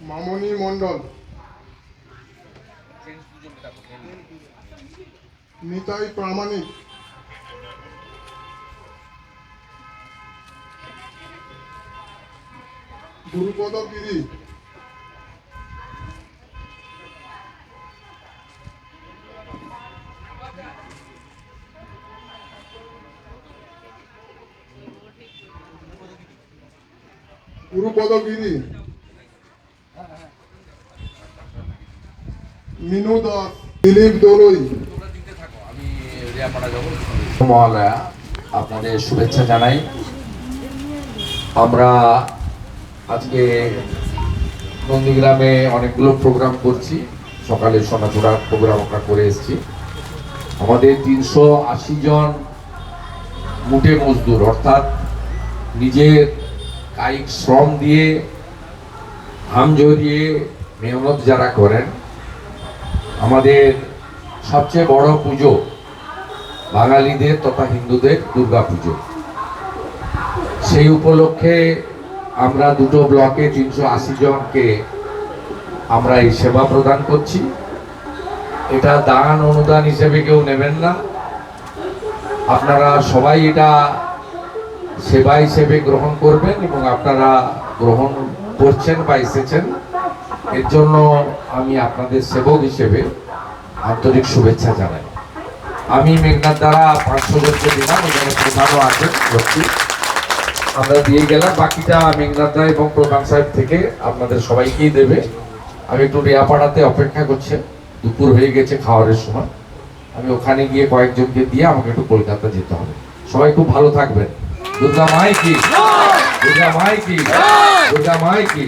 মামনি মণ্ডল। নিতাই প্রামাণিক। গুরুপদ গিরি। গুরুপদ গিরি। আপনাদের শুভেচ্ছা জানাই। আমরা আজকে নন্দীগ্রামে অনেকগুলো প্রোগ্রাম করছি। সকালে সোনাচূড়া প্রোগ্রাম আমরা করে এসেছি। আমাদের তিনশো আশি জন মুটে মজদুর, অর্থাৎ নিজের কায়িক শ্রম দিয়ে হাম জড়িয়ে মেহনত যারা করেন আমাদের সবচেয়ে বড় পুজো বাঙালিদের তথা হিন্দুদের দুর্গা পুজো। সেই উপলক্ষে আমরা দুটো ব্লকে তিনশো আশি জনকে আমরা এই সেবা প্রদান করছি। এটা দান অনুদান হিসেবে কেউ নেবেন না। আপনারা সবাই এটা সেবা হিসেবে গ্রহণ করবেন এবং আপনারা গ্রহণ করছেন বা এসেছেন। এর জন্য আমি আপনাদের সেবক হিসেবে আন্তরিক শুভেচ্ছা জানাই। আমি মেঘনাথ দ্বারা পাঁচশো জনকে দিলাম এখানে প্রধানও আছেন আমরা দিয়ে গেলাম বাকিটা মেঘনাথ দা এবং প্রধান সাহেব থেকে আপনাদের সবাইকেই দেবে। আমি একটু রেয়াপাড়াতে অপেক্ষা করছে দুপুর হয়ে গেছে খাওয়ারের সময়। আমি ওখানে গিয়ে কয়েকজনকে দিয়ে আমাকে একটু কলকাতা যেতে হবে। সবাই খুব ভালো থাকবেন। দুর্গা মাই কি? দুর্গা মাই কি? দুর্গা মাই কি?